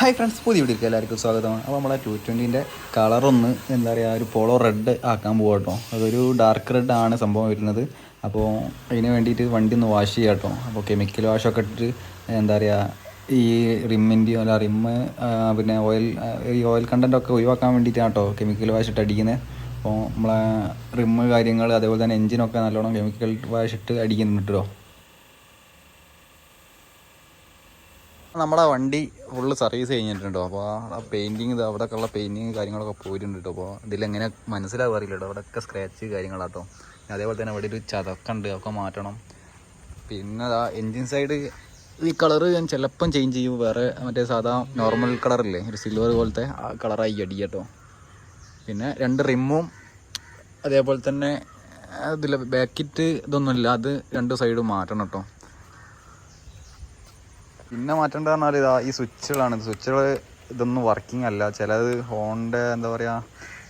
Hi friends പുതിയ വീട്ടിലേക്ക് എല്ലാവർക്കും സ്വാഗതമാണ്. അപ്പോൾ നമ്മളെ ടു ട്വന്റീന്റെ കളറൊന്ന് എന്താ പറയുക ഒരു പോളോ റെഡ് ആക്കാൻ പോകാം കേട്ടോ അതൊരു ഡാർക്ക് റെഡ് ആണ് സംഭവം വരുന്നത്. അപ്പോൾ അതിന് വേണ്ടിയിട്ട് വണ്ടി ഒന്ന് വാഷ് ചെയ്യാം കേട്ടോ അപ്പോൾ കെമിക്കൽ വാഷൊക്കെ ഇട്ടിട്ട് എന്താ പറയുക ഈ റിമ്മിന്റെയോ അല്ല റിമ്മ് പിന്നെ ഓയിൽ ഈ ഓയിൽ കണ്ടന്റൊക്കെ ഒഴിവാക്കാൻ വേണ്ടിയിട്ടാണ് കേട്ടോ കെമിക്കൽ വാഷ് ഇട്ട് അടിക്കുന്നത് അപ്പോൾ നമ്മളെ റിമ്മ് കാര്യങ്ങൾ അതേപോലെ തന്നെ എഞ്ചിനൊക്കെ നല്ലോണം കെമിക്കൽ വാഷ് ഇട്ട് അടിക്കുന്നുണ്ട് കേട്ടോ നമ്മുടെ വണ്ടി ഫുള്ള് സർവീസ് കഴിഞ്ഞിട്ടുണ്ടോ? അപ്പോൾ ആ പെയിന്റിങ് ഇത് അവിടെ ഉള്ള പെയിന്റിങ് കാര്യങ്ങളൊക്കെ പോയിട്ടുണ്ട് അപ്പോൾ ഇതിലെങ്ങനെ മനസ്സിലാവും അറിയില്ല കേട്ടോ അവിടെയൊക്കെ സ്ക്രാച്ച് കാര്യങ്ങളാട്ടോ. അതേപോലെ തന്നെ അവിടെ ഒരു ചതക്കുണ്ട്. അതൊക്കെ മാറ്റണം. പിന്നെ അതാ എൻജിൻ സൈഡ് ഈ കളറ് ഞാൻ ചിലപ്പം ചേഞ്ച് ചെയ്യും. വേറെ മറ്റേ സാധാ നോർമൽ കളറില്ലേ ഒരു സിൽവർ പോലത്തെ ആ കളറായി അടി കേട്ടോ പിന്നെ രണ്ട് റിമ്മും അതേപോലെ തന്നെ ഇതിൽ ബാക്കിറ്റ് ഇതൊന്നുമില്ല. അത് രണ്ട് സൈഡും മാറ്റണം കേട്ടോ പിന്നെ മാറ്റേണ്ട പറഞ്ഞാൽ ഇതാ ഈ സ്വിച്ചുകളാണ്. സ്വിച്ചുകൾ ഇതൊന്നും വർക്കിംഗ് അല്ല. ചിലത് ഹോണിന്റെ എന്താ പറയുക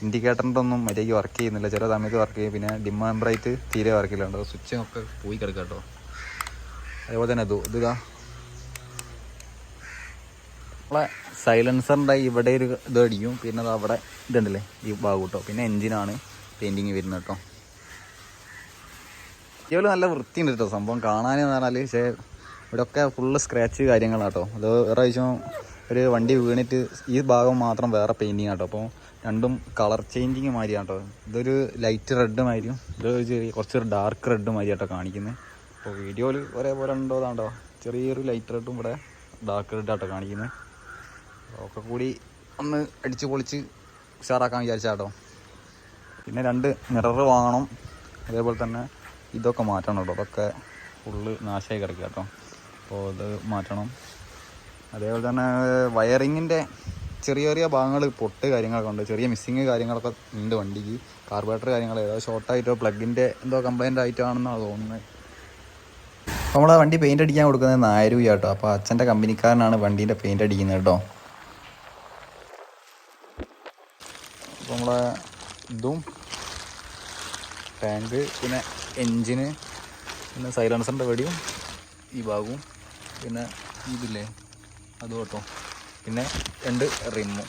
ഇൻഡിക്കേറ്ററിന്റെ ഒന്നും മര്യാദയ്ക്ക് വർക്ക് ചെയ്യുന്നില്ല. ചില സമയത്ത് വർക്ക് ചെയ്യും. പിന്നെ ഡിം ബ്രൈറ്റ് തീരെ വർക്ക് ചെയ്യില്ല സ്വിച്ച് ഒക്കെ പോയി കിടക്കുക കേട്ടോ. അതേപോലെ തന്നെ ഇത് ഇതാ നമ്മളെ സൈലൻസറിന്റെ ഇവിടെ ഒരു ഇത് അടിക്കും പിന്നെ അത് അവിടെ ഇതുണ്ടല്ലേ ഈ ഭാഗം കേട്ടോ. പിന്നെ എൻജിനാണ് പെയിന്റിങ് വരുന്നത് കേട്ടോ. ഇതുപോലെ നല്ല വൃത്തിയുണ്ട് കേട്ടോ. സംഭവം കാണാനെന്ന് പറഞ്ഞാൽ പക്ഷേ ഇവിടെയൊക്കെ ഫുള്ള് സ്ക്രാച്ച് കാര്യങ്ങളാട്ടോ അത് വേറെ ആവശ്യം ഒരു വണ്ടി വീണിട്ട് ഈ ഭാഗം മാത്രം വേറെ പെയിന്റിങ് ആട്ടോ അപ്പോൾ രണ്ടും കളർ ചേഞ്ചിങ് മാതിരി കേട്ടോ ഇതൊരു ലൈറ്റ് റെഡ് മാതിരിയും ഇതൊരു ചെറിയ കുറച്ചൊരു ഡാർക്ക് റെഡ് മാതിരിയാട്ടോ കാണിക്കുന്നത് അപ്പോൾ വീഡിയോയിൽ ഒരേപോലെ ഉണ്ടോ അതാണ്ടോ ചെറിയൊരു ലൈറ്റ് റെഡും ഇവിടെ ഡാർക്ക് റെഡ് ആട്ടോ കാണിക്കുന്നത് ഒക്കെ കൂടി ഒന്ന് അടിച്ച് പൊളിച്ച് ഉഷാറാക്കാൻ വിചാരിച്ചാട്ടോ പിന്നെ രണ്ട് മിറർ വാങ്ങണം. അതേപോലെ തന്നെ ഇതൊക്കെ മാറ്റണം കേട്ടോ അതൊക്കെ ഫുള്ള് നാശമായി കിടക്കുക കേട്ടോ അപ്പോൾ ഇത് മാറ്റണം. അതേപോലെ തന്നെ വയറിങ്ങിന്റെ ചെറിയ ചെറിയ ഭാഗങ്ങൾ പൊട്ട് കാര്യങ്ങളൊക്കെ ഉണ്ട്. ചെറിയ മിസ്സിങ് കാര്യങ്ങളൊക്കെ ഉണ്ട് വണ്ടിക്ക്. കാർബറേറ്റർ കാര്യങ്ങൾ ഏതോ ഷോർട്ടായിട്ടോ പ്ലഗിന്റെ എന്തോ കംപ്ലൈന്റ് ആയിട്ടാണെന്നാണ് തോന്നുന്നത് അപ്പോൾ നമ്മളെ വണ്ടി പെയിന്റ് അടിക്കാൻ കൊടുക്കുന്നത് നായരു കേട്ടോ. അപ്പോൾ അച്ഛന്റെ കമ്പനിക്കാരനാണ് വണ്ടീന്റെ പെയിന്റ് അടിക്കുന്നത് കേട്ടോ. അപ്പോൾ നമ്മളെ ഇതും ടാങ്ക് പിന്നെ എൻജിന് പിന്നെ സൈലൻസറിന്റെ വെടിയും ഈ ഭാഗവും പിന്നെ ഇതില്ലേ? അതും കേട്ടോ. പിന്നെ രണ്ട് റിമ്മും.